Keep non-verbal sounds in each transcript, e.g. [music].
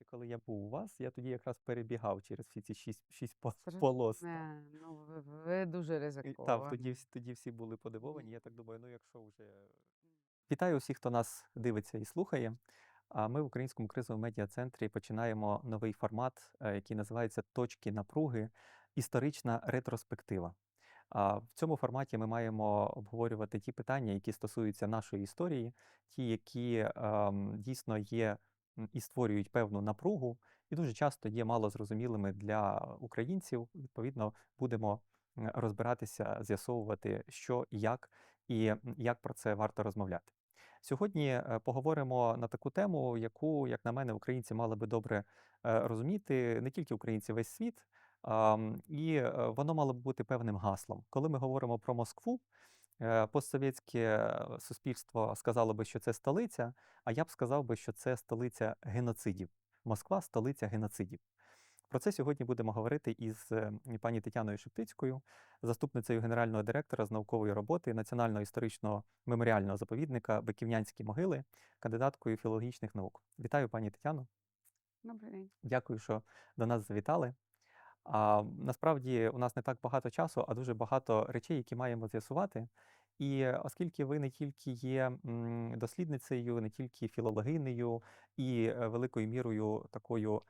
речі, коли я був у вас, я тоді якраз перебігав через всі ці шість, шість [laughs] полос. Не, ну ви, ви дуже І, Так, тоді, тоді всі були подивовані. Я так думаю, ну якщо вже. Вітаю усіх, хто нас дивиться і слухає. А ми в Українському кризовому медіа-центрі починаємо новий формат, е, який називається Точки напруги. Історична ретроспектива. А в цьому форматі ми маємо обговорювати ті питання, які стосуються нашої історії, ті, які ем, дійсно є і створюють певну напругу, і дуже часто є мало зрозумілими для українців. Відповідно, будемо розбиратися, з'ясовувати, що як, і як про це варто розмовляти. Сьогодні е, поговоримо на таку тему, яку, як на мене, українці мали би добре е, розуміти, не тільки українці, весь світ. І е, воно мало б бути певним гаслом. Коли ми говоримо про Москву, постсовєтське е, суспільство сказало би, що це столиця, а я б сказав би, що це столиця геноцидів. Москва столиця геноцидів. Про це сьогодні будемо говорити із е, пані Тетяною Шептицькою, заступницею генерального директора з наукової роботи Національного історичного меморіального заповідника Биківнянські могили, кандидаткою філологічних наук. Вітаю, пані Тетяно. Добрий день. Дякую, що до нас завітали. А, насправді у нас не так багато часу, а дуже багато речей, які маємо з'ясувати. І е, оскільки ви не тільки є дослідницею, не тільки філологинею і е, великою мірою такою,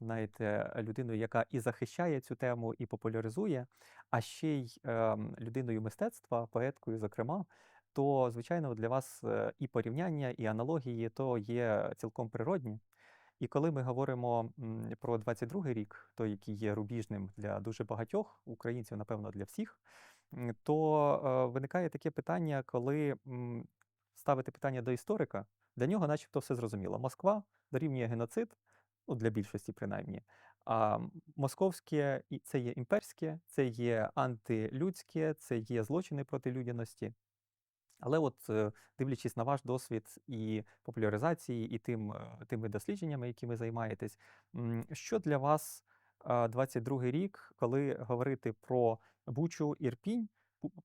знаєте, людиною, яка і захищає цю тему, і популяризує, а ще й ем, людиною мистецтва, поеткою, зокрема, то звичайно для вас е, і порівняння, і аналогії то є цілком природні. І коли ми говоримо про 22-й рік, той, який є рубіжним для дуже багатьох українців, напевно, для всіх, то е, виникає таке питання, коли ставити питання до історика, для нього, начебто, все зрозуміло. Москва дорівнює геноцид, ну для більшості принаймні. А московське це є імперське, це є антилюдське, це є злочини проти людяності. Але от е, дивлячись на ваш досвід і популяризації, і тим, е, тими дослідженнями, якими займаєтесь, що для вас 22-й рік, коли говорити про Бучу, Ірпінь,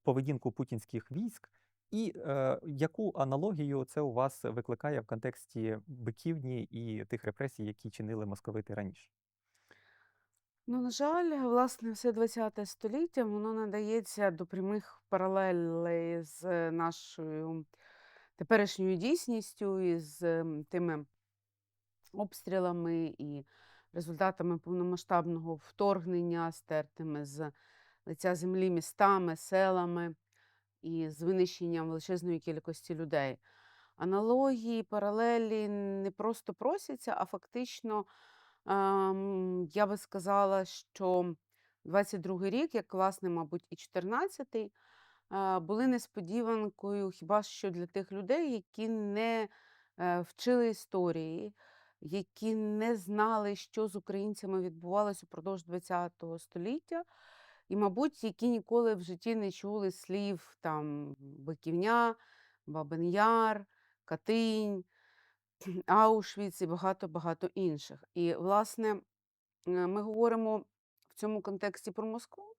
поведінку путінських військ, і е, яку аналогію це у вас викликає в контексті биківні і тих репресій, які чинили московити раніше? Ну, на жаль, власне, все ХХ століття воно надається до прямих паралелей з нашою теперішньою дійсністю і з тими обстрілами і результатами повномасштабного вторгнення, стертими з лиця землі містами, селами і з винищенням величезної кількості людей. Аналогії, паралелі не просто просяться, а фактично, ем, я би сказала, що 22-й рік, як власне, мабуть, і 14-й, е, були несподіванкою хіба що для тих людей, які не е, вчили історії, які не знали, що з українцями відбувалося упродовж ХХ століття, і, мабуть, які ніколи в житті не чули слів там Биківня, Бабин Яр, Катинь, Аушвіц і багато-багато інших. І, власне, е, ми говоримо в цьому контексті про Москву.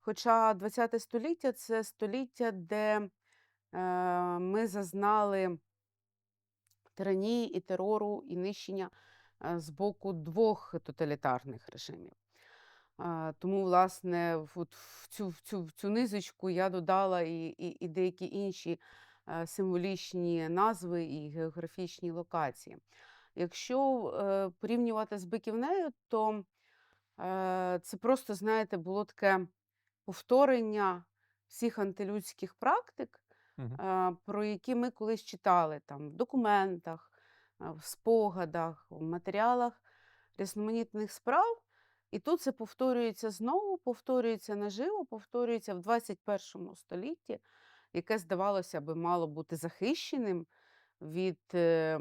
Хоча ХХ століття це століття, де е, ми зазнали тиранії і терору, і нищення е, з боку двох тоталітарних режимів. Тому, власне, в- от в цю, в цю, в цю низочку я додала і, і, і деякі інші символічні назви і географічні локації. Якщо е, порівнювати з Биківнею, то е, це просто, знаєте, було таке повторення всіх антилюдських практик, е, про які ми колись читали там, в документах, е, в спогадах, в матеріалах різноманітних справ. І тут це повторюється знову, повторюється наживо, повторюється в 21 столітті, яке, здавалося би, мало бути захищеним від е,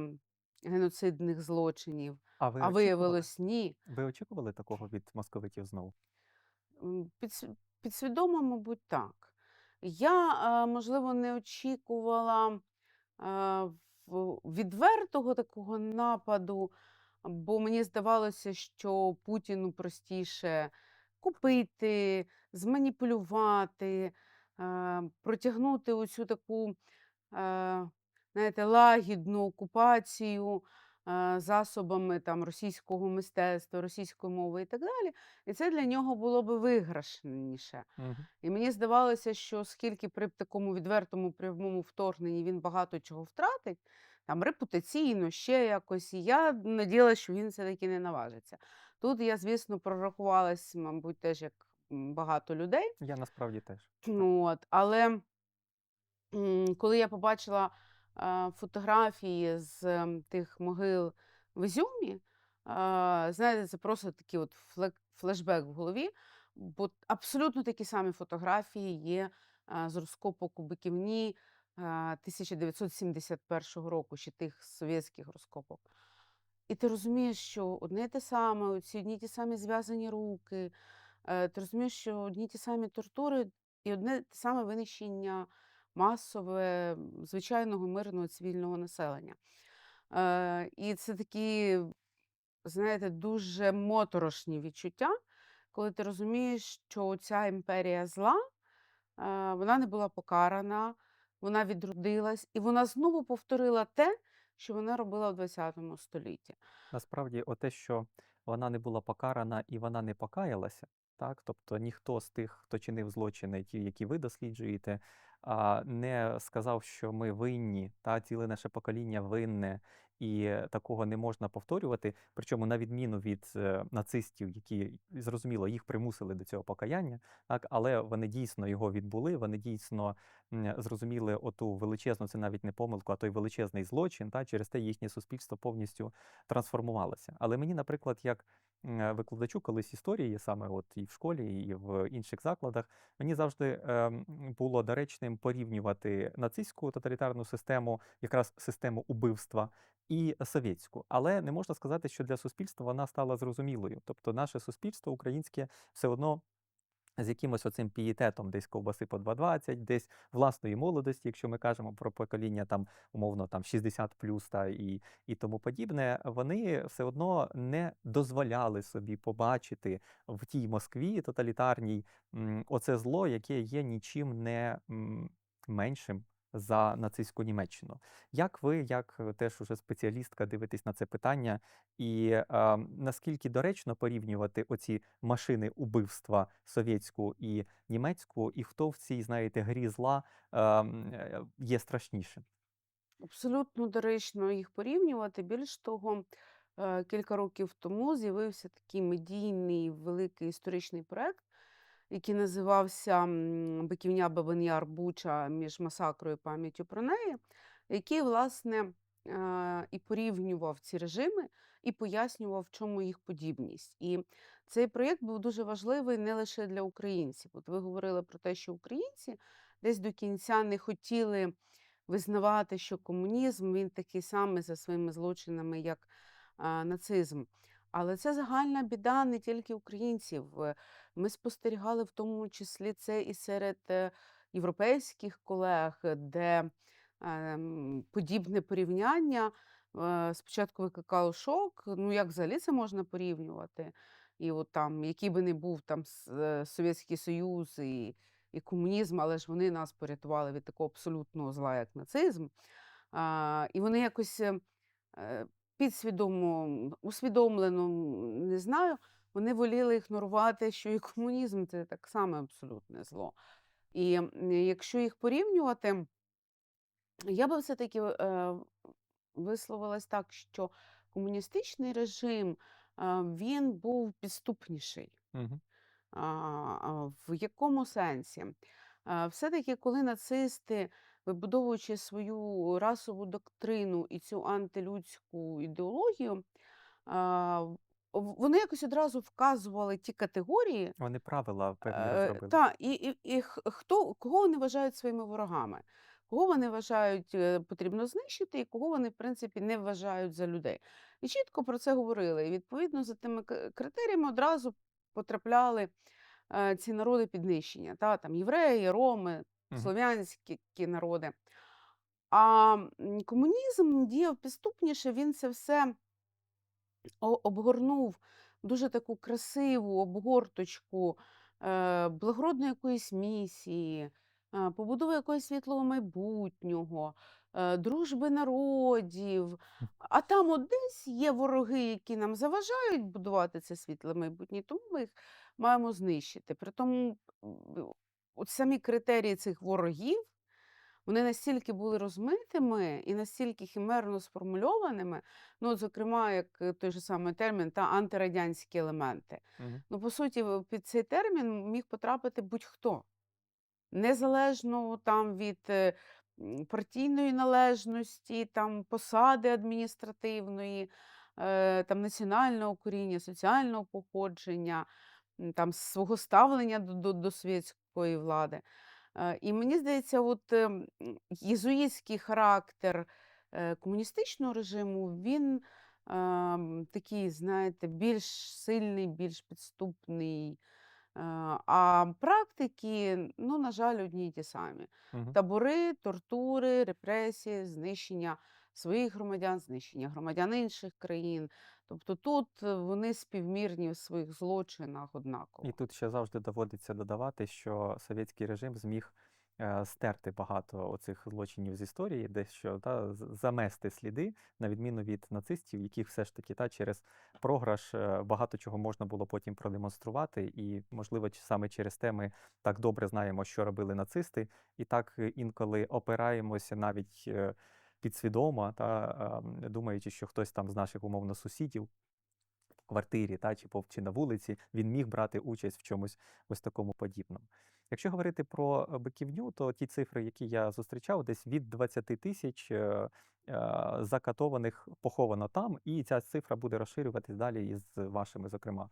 геноцидних злочинів, А ви а виявилось ні. Ви очікували такого від московитів знову? М, підсв- Підсвідомо, мабуть, так. Я, е, можливо, не очікувала е, відвертого такого нападу, бо мені здавалося, що Путіну простіше купити, зманіпулювати, протягнути оцю таку, знаєте, лагідну окупацію, засобами там російського мистецтва, російської мови і так далі. І це для нього було би виграшніше. Мгм. І мені здавалося, що оскільки при такому відвертому прямому вторгненні він багато чого втратить, там репутаційно, ще якось, і я надіялася, що він все-таки не наважиться. Тут я, звісно, прорахувалась, мабуть, теж як багато людей. Я насправді теж. Ну, От, але коли я побачила фотографії з тих могил в Ізюмі, знаєте, це просто такий от флешбек в голові, бо абсолютно такі самі фотографії є з розкопок у Биківні 1971 року, ще тих совєтських розкопок. І ти розумієш, що одне те саме, ці одні ті самі зв'язані руки, ти розумієш, що одні ті самі тортури і одне те саме винищення масове звичайного мирного цивільного населення. Е, І це такі, знаєте, дуже моторошні відчуття, коли ти розумієш, що ця імперія зла, е, вона не була покарана, вона відродилась, і вона знову повторила те, що вона робила в ХХ столітті. Насправді, оте, що вона не була покарана і вона не покаялася, так? Тобто ніхто з тих, хто чинив злочини, ті, які ви досліджуєте, не сказав, що ми винні, та ціле наше покоління винне, і такого не можна повторювати. Причому, на відміну від е, нацистів, які зрозуміло, їх примусили до цього покаяння, так, але вони дійсно його відбули, вони дійсно зрозуміли оту величезну, це навіть не помилку, а той величезний злочин, та через те їхнє суспільство повністю трансформувалося. Але мені, наприклад, як викладачу колись історії, саме от і в школі, і в інших закладах, мені завжди було доречним порівнювати нацистську тоталітарну систему, якраз систему убивства. І совєтську, але не можна сказати, що для суспільства вона стала зрозумілою. Тобто, наше суспільство українське все одно з якимось оцим пієтетом, десь ковбаси по 2,20, десь власної молодості, якщо ми кажемо про покоління там умовно там 60 плюс та і, і тому подібне, вони все одно не дозволяли собі побачити в тій Москві тоталітарній оце зло, яке є нічим не меншим. За нацистську Німеччину. Як ви, як е, теж уже спеціалістка, дивитесь на це питання, і е, наскільки доречно порівнювати оці машини убивства совєтську і німецьку, і хто в цій, знаєте, грі зла ем, е, є страшнішим? Абсолютно доречно їх порівнювати. Більш того, е, кілька років тому з'явився такий медійний великий історичний проект, який називався Биківня Бабин'яр Буча між масакрою і пам'яттю про неї, який, власне, е, і порівнював ці режими і пояснював, в чому їх подібність. І цей проєкт був дуже важливий не лише для українців. От ви говорили про те, що українці десь до кінця не хотіли визнавати, що комунізм він такий самий за своїми злочинами, як нацизм. Але це загальна біда не тільки українців. Е, Ми спостерігали в тому числі це і серед е, європейських колег, е, де подібне порівняння спочатку викликало шок. Ну як взагалі це можна порівнювати? І от там, який би не був там Совєтський Союз і, і комунізм, але ж вони нас порятували від такого абсолютного зла, як нацизм. І вони якось підсвідомо, усвідомлено, не знаю, вони воліли ігнорувати, що і комунізм це так само абсолютне зло. І якщо їх порівнювати, я би все-таки е, висловилась так, що комуністичний режим е, він був підступніший. Угу. В якому сенсі? А, Все-таки, коли нацисти, вибудовуючи свою расову доктрину і цю антилюдську ідеологію, вони якось одразу вказували ті категорії, Вони правила певні Е, розробили. Та, і, і, і хто, кого вони вважають своїми ворогами, кого вони вважають е, потрібно знищити, і кого вони, в принципі, не вважають за людей. І чітко про це говорили. І відповідно за тими критеріями одразу потрапляли е, ці народи піднищення, та, там, євреї, роми. Слов'янські народи. А комунізм діяв підступніше, він це все обгорнув дуже таку красиву обгорточку е, благородної якоїсь місії, е, побудови якогось світлого майбутнього. е, дружби народів. А там от десь є вороги, які нам заважають будувати це світле майбутнє, тому ми їх маємо знищити. Притому м, от самі критерії цих ворогів, вони настільки були розмитими і настільки химерно сформульованими, ну, от, зокрема, як е, той же самий термін та антирадянські елементи. Мгм. Ну, по суті, під цей термін міг потрапити будь-хто. Незалежно там від е, партійної належності, там посади адміністративної, е, там національного коріння, соціального походження, там свого ставлення до, до, до світської влади. Е, І мені здається, от е, єзуїтський характер е, комуністичного режиму, він е, такий, знаєте, більш сильний, більш підступний. Е, А практики, ну, на жаль, одні й ті самі: Мгм. табори, тортури, репресії, знищення своїх громадян, знищення громадян інших країн. Тобто тут е, вони співмірні в своїх злочинах однаково. І тут ще завжди доводиться додавати, що совєтський режим зміг е, стерти багато оцих злочинів з історії, дещо та, замести сліди, на відміну від нацистів, яких все ж таки та, через програш е, багато чого можна було потім продемонструвати. І, можливо, саме через те ми так добре знаємо, що робили нацисти, і так інколи опираємося навіть підсвідомо, та, ем, думаючи, що хтось там з наших умовно сусідів в квартирі та, чи, чи на вулиці, він міг брати участь в чомусь ось такому подібному. Якщо говорити про е, биківню, то ті цифри, які я зустрічав, десь від 20 тисяч е, е, закатованих поховано там, і ця цифра буде розширюватись далі із вашими, зокрема,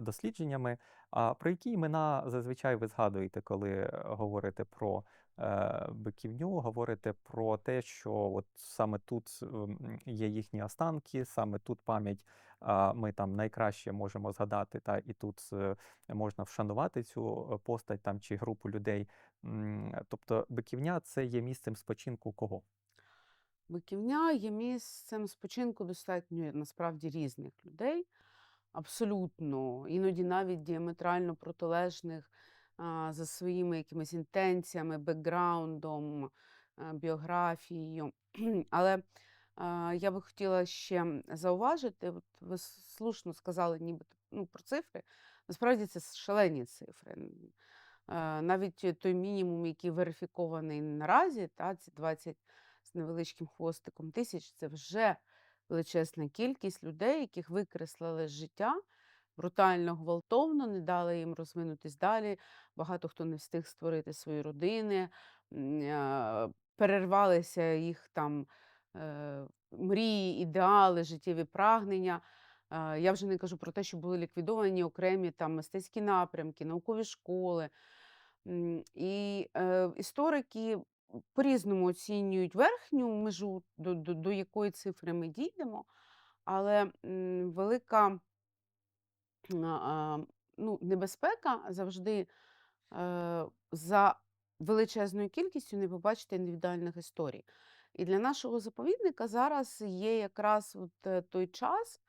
дослідженнями. А про які імена зазвичай ви згадуєте, коли говорите про биківню, говорите про те, що от саме тут є їхні останки, саме тут пам'ять ми там найкраще можемо згадати, та і тут е, можна вшанувати цю е, постать там чи групу людей. Тобто биківня це є місцем спочинку кого? Биківня є місцем спочинку достатньо насправді різних людей, абсолютно, іноді навіть діаметрально протилежних за своїми якимись інтенціями, бекграундом, біографією. [clears throat] Але я би хотіла ще зауважити, от ви слушно сказали ніби ну, про цифри. Насправді це шалені цифри. Навіть той мінімум, який верифікований наразі, та, ці 20 з невеличким хвостиком тисяч, це вже величезна кількість людей, яких викреслили з життя брутально, гвалтовно, не дали їм розвинутись далі. Багато хто не встиг створити свої родини, перервалися їх там е, мрії, ідеали, життєві прагнення. Я вже не кажу про те, що були ліквідовані окремі там мистецькі напрямки, наукові школи. І е, історики по-різному оцінюють верхню межу, до, до, до якої цифри ми дійдемо, але м, велика ну, небезпека завжди е, за величезною кількістю не побачити індивідуальних історій. І для нашого заповідника зараз є якраз от е, той час,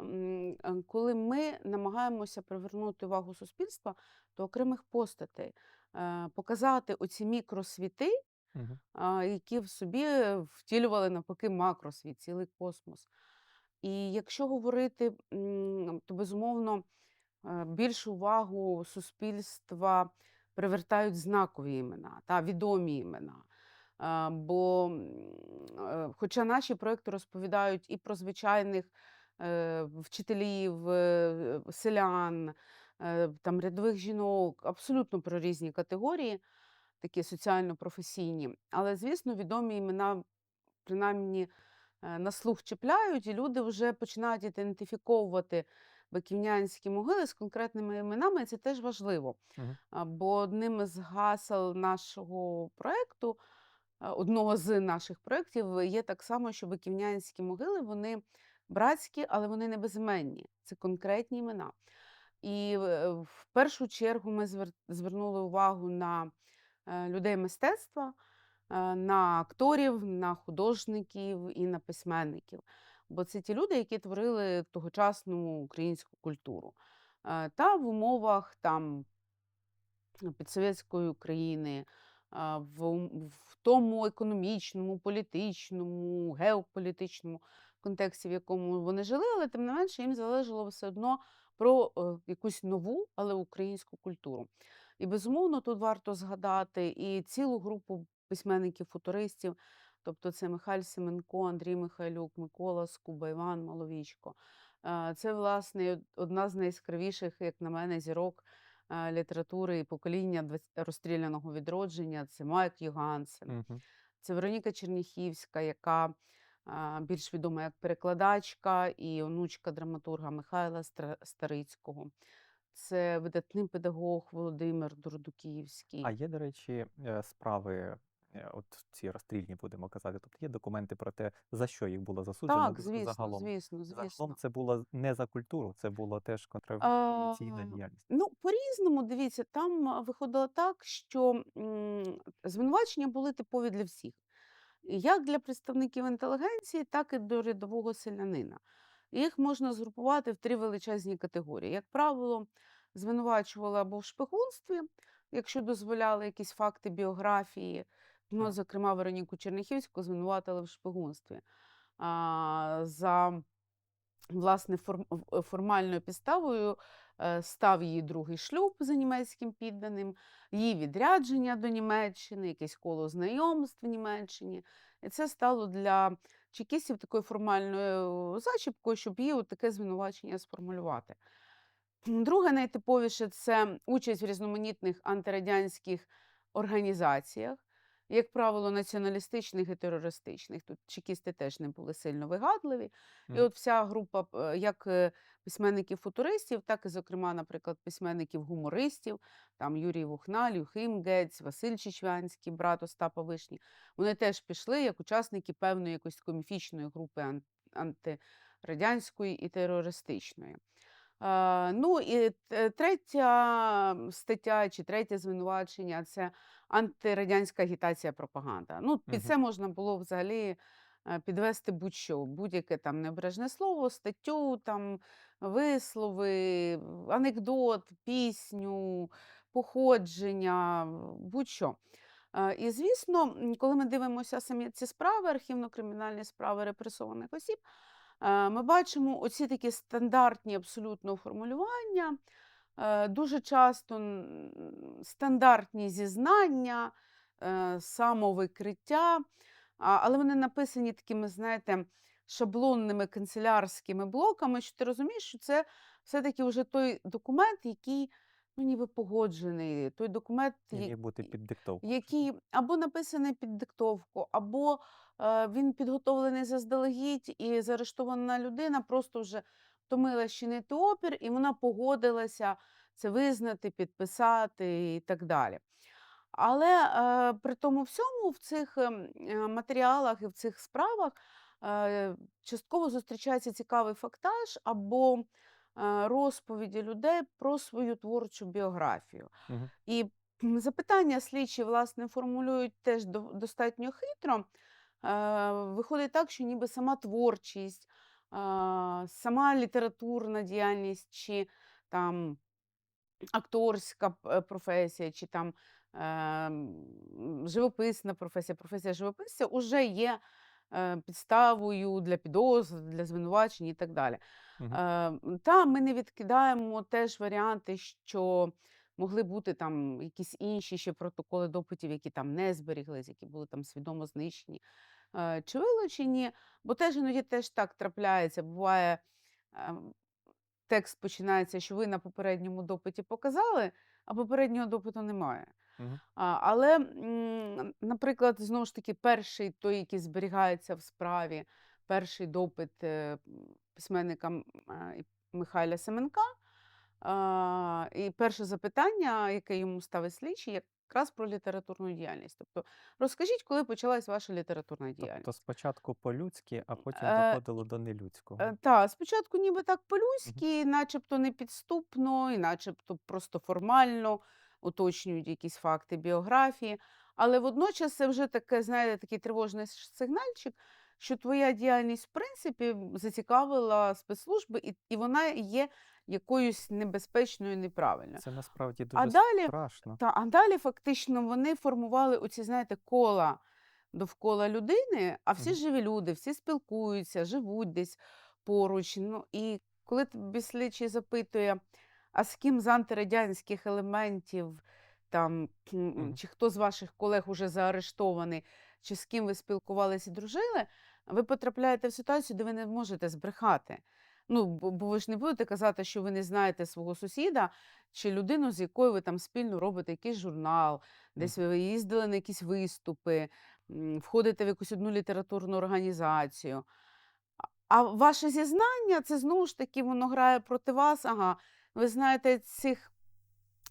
е, коли ми намагаємося привернути увагу суспільства до окремих постатей, показати оці мікросвіти, а, які в собі втілювали навпаки макросвіт, цілий космос. І якщо говорити, то безумовно е, більшу увагу суспільства привертають знакові імена та відомі імена. Е, Бо, е, хоча наші проекти розповідають і про звичайних вчителів, селян, там рядових жінок, абсолютно про різні категорії, такі соціально-професійні. Але, звісно, відомі імена принаймні на слух чіпляють, і люди вже починають ідентифіковувати биківнянські могили з конкретними іменами, і це теж важливо. А, Бо одним із гасел нашого проєкту, е, одного з наших проєктів, є так само, що биківнянські могили вони братські, але вони не безіменні. Це конкретні імена. І е, в першу чергу ми звернули увагу на е, людей мистецтва, е, на акторів, на художників і на письменників. Бо це ті люди, які творили тогочасну українську культуру. Е, Та в умовах там підсовєтської України, в, в тому економічному, політичному, геополітичному контексті, в якому вони жили, але тим не менше їм залежало все одно про е, якусь нову, але українську культуру. І безумовно тут варто згадати і цілу групу письменників-футуристів, тобто це Михайль Семенко, Андрій Михайлюк, Микола Скуба, Іван Маловічко. Е, Це, власне, одна з найяскравіших, як на мене, зірок е, літератури і покоління розстріляного відродження. Це Майк Йогансен. Мгм. Це Вероніка Черніхівська, яка більш відома як перекладачка і онучка драматурга Михайла Старицького. Це видатний педагог Володимир Дурдуківський. А є, до речі, е, справи, е, от ці розстрільні, будемо казати. Тобто є документи про те, за що їх було засуджено Так, звісно, загалом. звісно, Загалом це було не за культуру, це було теж А, контрреволюційна діяльність. ну, по-різному, дивіться, там виходило так, що м, звинувачення були типові для всіх. Як для представників інтелігенції, так і до рядового селянина. Їх можна згрупувати в три величезні категорії. Як правило, звинувачували або в шпигунстві, якщо дозволяли якісь факти біографії. Ну, зокрема, Вероніку Черніхівську звинуватили в шпигунстві. А, за власне е, формальною підставою е, став її другий шлюб за німецьким підданим, її відрядження до Німеччини, якесь коло знайомств в Німеччині. І це стало для чекістів такою формальною зачіпкою, щоб її от таке звинувачення сформулювати. Друге, найтиповіше це участь в різноманітних антирадянських організаціях, як правило, націоналістичних і терористичних. Тут чекісти теж не були сильно вигадливі. І от вся група е, як е, письменників-футуристів, так і, зокрема, наприклад, письменників-гумористів, там Юрій Вухналь, Юхим Гець, Василь Чичвянський, брат Остапа Вишні, вони теж пішли як учасники певної якоїсь такої міфічної групи ан- антирадянської і терористичної. Е, Ну і третя стаття чи третє звинувачення це антирадянська агітація пропаганда. Ну, під це можна було взагалі е, підвести будь-що, будь-яке там необережне слово, статтю, там вислови, анекдот, пісню, походження, будь-що. Е, І звісно, коли ми дивимося самі ці справи, архівно-кримінальні справи репресованих осіб, ми бачимо оці такі стандартні абсолютно формулювання, е, дуже часто стандартні зізнання, е, самовикриття, але вони написані такими, знаєте, шаблонними канцелярськими блоками, що ти розумієш, що це все-таки вже той документ, який ну, ніби погоджений, той документ, І бути під диктовку. який або написаний під диктовку, або е, він підготовлений заздалегідь, і заарештована людина просто вже втомила чинити опір, і вона погодилася це визнати, підписати і так далі. Але е, при тому всьому в цих ем, е, матеріалах і в цих справах е, частково зустрічається цікавий фактаж або е, розповіді людей про свою творчу біографію. Мгм. І запитання слідчі, власне, формулюють теж до- достатньо хитро. Виходить так, що ніби сама творчість, сама літературна діяльність чи там акторська е, професія, чи там живописна професія, професія живописця вже є е, підставою для підозр, для звинувачень і так далі. Мгм. Е, Та ми не відкидаємо теж варіанти, що могли бути там якісь інші ще протоколи допитів, які там не зберіглись, які були там свідомо знищені е, чи вилучені, бо теж іноді теж так трапляється. Буває, ем, текст починається, що ви на попередньому допиті показали, а попереднього допиту немає. А, але, наприклад, знову ж таки, перший той, який зберігається в справі, перший допит е, письменника Михайля Семенка. А, і перше запитання, яке йому ставить слідчий, якраз про літературну діяльність. Тобто, розкажіть, коли почалась ваша літературна діяльність? Тобто спочатку по-людськи, а потім Е, доходило до нелюдського. Е, Та, спочатку ніби так по-людськи, начебто не підступно, і начебто просто формально уточнюють якісь факти біографії. Але водночас це вже таке, знаєте, такий тривожний сигнальчик, що твоя діяльність, в принципі, зацікавила спецслужби, і, і вона є якоюсь небезпечною, неправильною. Це насправді А дуже далі, страшно. та, а далі фактично вони формували оці, знаєте, кола довкола людини, а всі Мгм. живі люди, всі спілкуються, живуть десь поруч. Ну, і коли тобі слідчий запитує, а з ким з антирадянських елементів, там, Мгм. чи хто з ваших колег уже заарештований, чи з ким ви спілкувалися і дружили, ви потрапляєте в ситуацію, де ви не можете збрехати. Ну, бо, ви ж не будете казати, що ви не знаєте свого сусіда чи людину, з якою ви там спільно робите якийсь журнал, десь ви їздили на якісь виступи, входите в якусь одну літературну організацію. А ваше зізнання, це знову ж таки воно грає проти вас. Ага, ви знаєте цих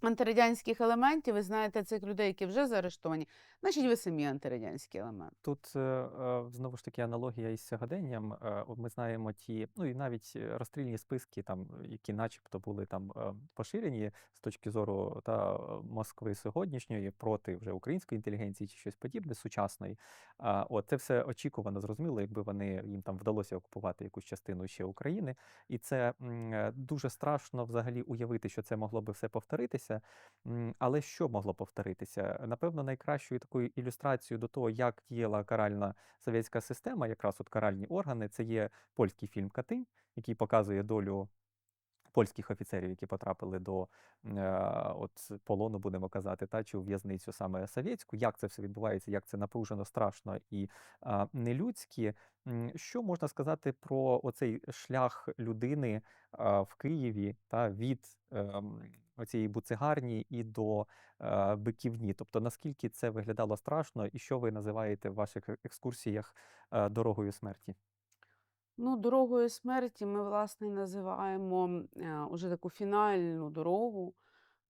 антирадянських елементів, ви знаєте цих людей, які вже заарештовані, значить, ви самі антирадянський елемент. Тут е, е, знову ж таки аналогія із сьогоденням. Е, Ми знаємо ті, ну і навіть розстрільні списки, там, які начебто були там поширені з точки зору та Москви сьогоднішньої проти вже української інтелігенції чи щось подібне сучасної. От це все очікувано, зрозуміло, якби вони їм там вдалося окупувати якусь частину ще України. І це дуже страшно взагалі уявити, що це могло би все повторитися. Але що могло повторитися? Напевно, найкращою такою ілюстрацією до того, як діяла каральна совєтська система, якраз от каральні органи, це є польський фільм Катинь, який показує долю польських офіцерів, які потрапили до е, от полону, будемо казати, та чи у в'язницю саме совєтську, як це все відбувається, як це напружено, страшно і а, нелюдськи. Що можна сказати про оцей шлях людини в Києві та від ем, оцієї буцегарні і до е, биківні? Тобто наскільки це виглядало страшно, і що ви називаєте в ваших екскурсіях е, дорогою смерті? Ну, дорогою смерті ми, власне, називаємо е, уже таку фінальну дорогу,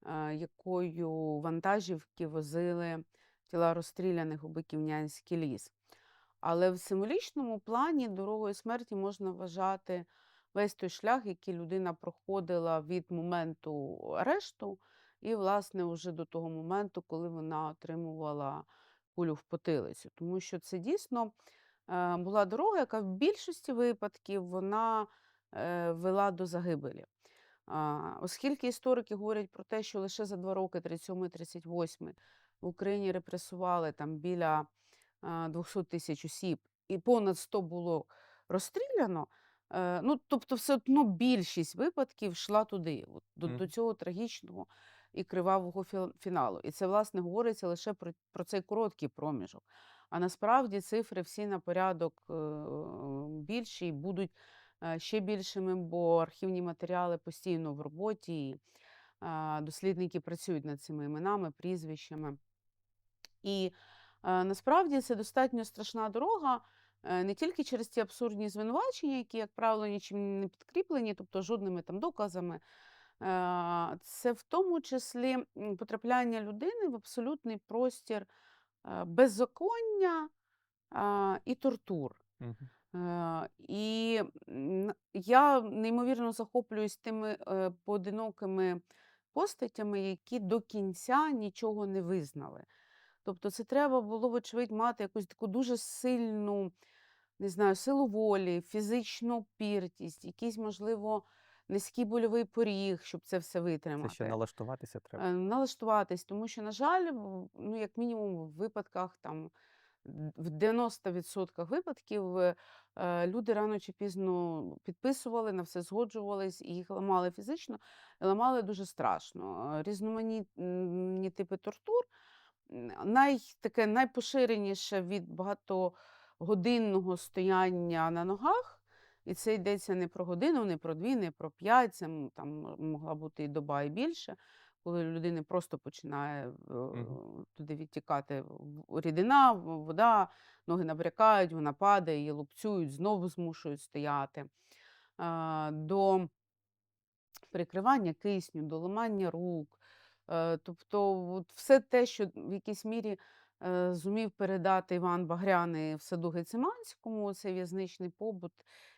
е, якою вантажівки возили тіла розстріляних у Биківнянський ліс. Але в символічному плані дорогою смерті можна вважати весь той шлях, який людина проходила від моменту арешту, і, власне, вже до того моменту, коли вона отримувала кулю в потилицю. Тому що це дійсно була дорога, яка в більшості випадків вона е, вела до загибелі. Оскільки історики говорять про те, що лише за два роки, 37-38, в Україні репресували там біля а, 200 тисяч осіб, і понад 100 було розстріляно. е, Ну, тобто, все одно більшість випадків йшла туди, от, до, до цього трагічного і кривавого фіналу. І це, власне, говориться лише про, про цей короткий проміжок. А насправді цифри всі на порядок е, більші і будуть е, ще більшими, бо архівні матеріали постійно в роботі. І, дослідники працюють над цими іменами, прізвищами. І е, насправді це достатньо страшна дорога. е, Не тільки через ті абсурдні звинувачення, які, як правило, нічим не підкріплені, тобто жодними там доказами. Е, Це в тому числі потрапляння людини в абсолютний простір е, беззаконня і тортур. Е, І я неймовірно захоплююсь тими е, поодинокими постатями, які до кінця нічого не визнали. Тобто це треба було, вочевидь, мати якусь таку дуже сильну, не знаю, силу волі, фізичну опіртість, якийсь, можливо, низький больовий поріг, щоб це все Це ще налаштуватися треба. Е, Налаштуватись, тому що, на жаль, ну, як мінімум, в випадках там в 90% випадків е, люди рано чи пізно підписували, на все згоджувались, і їх ламали фізично, і ламали дуже страшно. Е, Різноманітні типи тортур. Най, таке найпоширеніше від багатогодинного стояння на ногах. І це йдеться не про годину, не про дві, не про п'ять, це там могла бути і доба, і більше, коли у людини просто починає е, Мгм. туди відтікати рідина, вода, ноги набрякають, вона падає, її лупцюють, знову змушують стояти. До перекривання кисню, до ламання рук. Е, Тобто, от все те, що в якійсь мірі е, зумів передати Іван Багряний в саду Гециманському, цей в'язничний побут,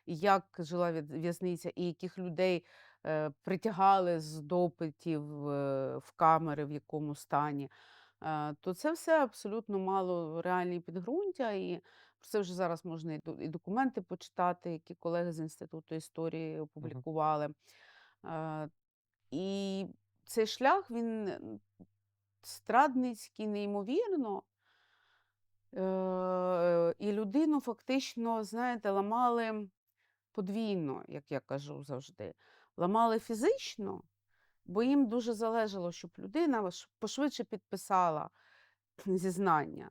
як жила в'язниця, і яких людей е, притягали з допитів е, в камери, в якому стані, е, то це все абсолютно мало реальні підґрунтя. І Про це вже зараз можна і документи почитати, які колеги з Інституту історії опублікували. Е, і цей шлях він, страдницький неймовірно. Е, і людину фактично, знаєте, ламали подвійно, як я кажу завжди. Ламали фізично, бо їм дуже залежало, щоб людина пошвидше підписала [clears throat] зізнання.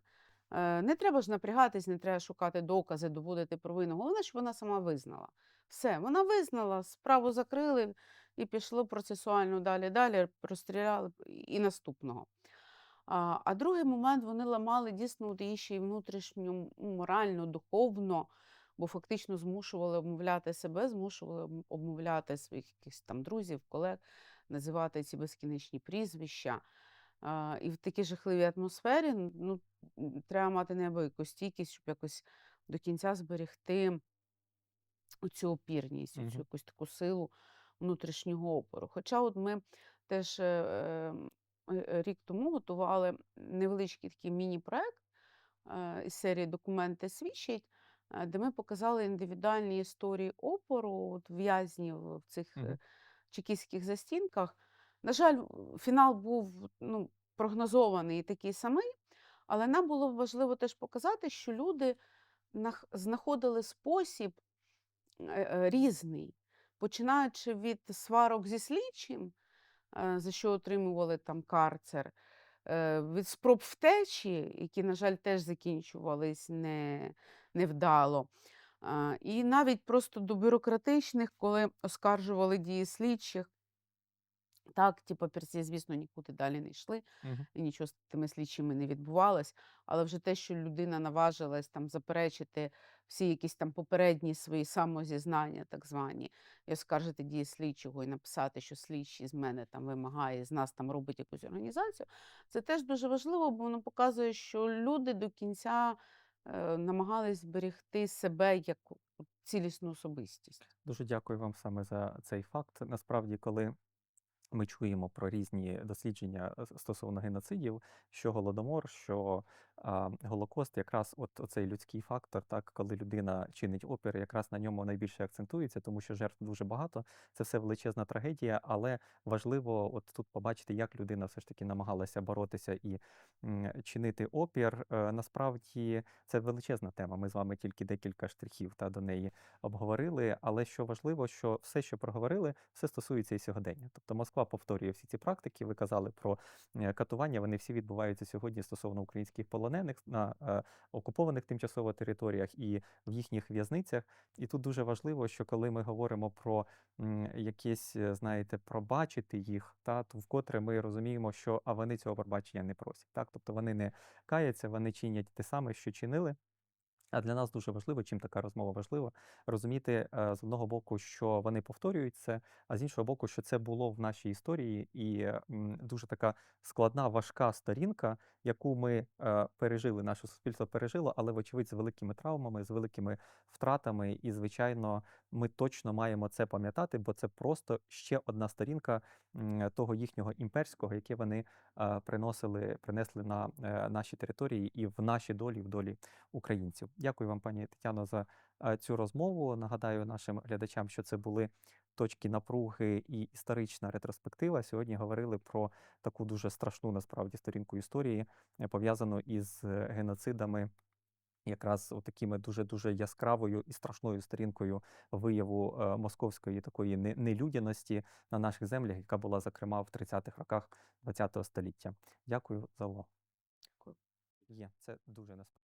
Е, не треба ж напрягатись, не треба шукати докази, доводити провину. Головне, щоб вона сама визнала. Все, вона визнала, справу закрили і пішло процесуально далі, далі, розстріляли і наступного. А, другий момент вони ламали дійсно її ще й внутрішньо м, морально, духовно, бо фактично змушували обмовляти себе, змушували обмовляти своїх якихось там друзів, колег, називати ці безкінечні прізвища. А, і в такій жахливій атмосфері ну, треба мати неабияку стійкість, щоб якось до кінця зберегти оцю опірність, оцю Мгм. якусь таку силу внутрішнього опору. Хоча от ми теж е, рік тому готували невеличкий такий міні-проект е, із серії Документи свідчать, е, де ми показали індивідуальні історії опору от в'язнів в цих е, Мгм. чекістських застінках. На жаль, фінал був ну, прогнозований і такий самий, але нам було важливо теж показати, що люди знаходили спосіб е, е, різний, починаючи від сварок зі слідчим, е, за що отримували там карцер, е, від спроб втечі, які, на жаль, теж закінчувались не, невдало. І навіть просто до бюрократичних, коли оскаржували дії слідчих. Так, ті папірці, звісно, нікуди далі не йшли, Мгм. і нічого з тими слідчими не відбувалось. Але вже те, що людина наважилась там заперечити всі якісь там попередні свої самозізнання, так звані, і оскаржити дії слідчого, і написати, що слідчий з мене там вимагає, з нас там робить якусь організацію, це теж дуже важливо, бо воно показує, що люди до кінця е, намагались зберегти себе як цілісну особистість. Дуже дякую вам саме за цей факт. Насправді, коли ми чуємо про різні дослідження е, стосовно геноцидів, що голодомор, що а, Голокост, якраз от оцей людський фактор, так коли людина чинить опір, якраз на ньому найбільше акцентується, тому що жертв дуже багато. Це все величезна трагедія, але важливо от тут побачити, як людина все ж таки намагалася боротися і чинити опір. Е, Насправді це величезна тема. Ми з вами тільки декілька штрихів та до неї обговорили. Але що важливо, що все, що проговорили, все стосується і сьогодення. Тобто Москва повторює всі ці практики. Ви казали про е, катування. Вони всі відбуваються сьогодні стосовно українських полонених на е, окупованих тимчасово територіях і в їхніх в'язницях. І тут дуже важливо, що коли ми говоримо про м, якесь, е, знаєте, пробачити їх, та то вкотре ми розуміємо, що а вони цього пробачення не просять. Так, тобто вони не каяться, вони чинять те саме, що чинили. А для нас дуже важливо, чим така розмова важлива, розуміти е, з одного боку, що вони повторюють це, а з іншого боку, що це було в нашій історії, і дуже така складна, важка сторінка, яку ми е, пережили, наше суспільство пережило, але вочевидь з великими травмами, з великими втратами. І, звичайно, ми точно маємо це пам'ятати, бо це просто ще одна сторінка того їхнього імперського, яке вони е, приносили, принесли на наші території і в наші долі, в долі українців. Дякую вам, пані Тетяно, за е, цю розмову. Нагадаю нашим глядачам, що це були точки напруги і історична ретроспектива. Сьогодні говорили про таку дуже страшну насправді сторінку історії, е, пов'язану із е, геноцидами. Якраз такими дуже дуже яскравою і страшною сторінкою вияву московської такої не- нелюдяності на наших землях, яка була зокрема в 30-х роках ХХ століття. Дякую за увагу. Дякую. Є це дуже насправді.